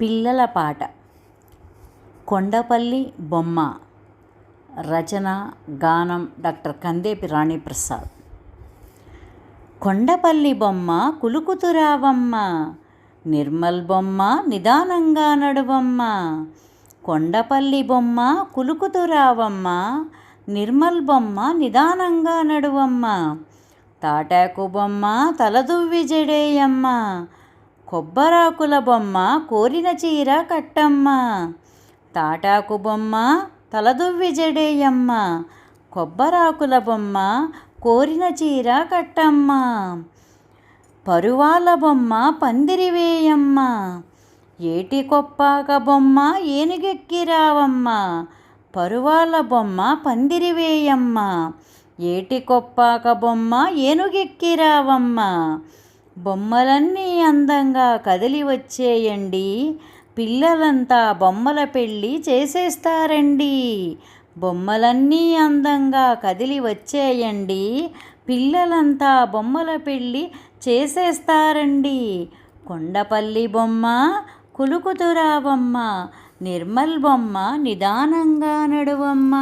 పిల్లల పాట. కొండపల్లి బొమ్మ. రచన గానం డాక్టర్ కందేపి రాణిప్రసాద్. కొండపల్లి బొమ్మ కులుకుతురావమ్మ నిర్మల్ బొమ్మ నిదానంగా నడువమ్మ. కొండపల్లి బొమ్మ కులుకుతురావమ్మ నిర్మల్ బొమ్మ నిదానంగా నడువమ్మ. తాటాకు బొమ్మ తలదువ్వి జడేయమ్మ. కొబ్బరాకుల బొమ్మ కోరిన చీర కట్టమ్మ. తాటాకు బొమ్మ తలదువ్వి జడేయమ్మ. కొబ్బరాకుల బొమ్మ కోరిన చీర కట్టమ్మ. పరువాల బొమ్మ పందిరి వేయమ్మ. ఏటి కొప్పాక బొమ్మ ఏనుగెక్కి రావమ్మ. పరువాల బొమ్మ పందిరి వేయమ్మ. ఏటి కొప్పాక బొమ్మ ఏనుగెక్కి రావమ్మ. బొమ్మలన్నీ అందంగా కదిలి వచ్చేయండి. పిల్లలంతా బొమ్మల పెళ్ళి చేసేస్తారండి. బొమ్మలన్నీ అందంగా కదిలి వచ్చేయండి. పిల్లలంతా బొమ్మల పెళ్ళి చేసేస్తారండి. కొండపల్లి బొమ్మ కులుకుతురా బొమ్మ నిర్మల్ బొమ్మ నిదానంగా నడువమ్మ.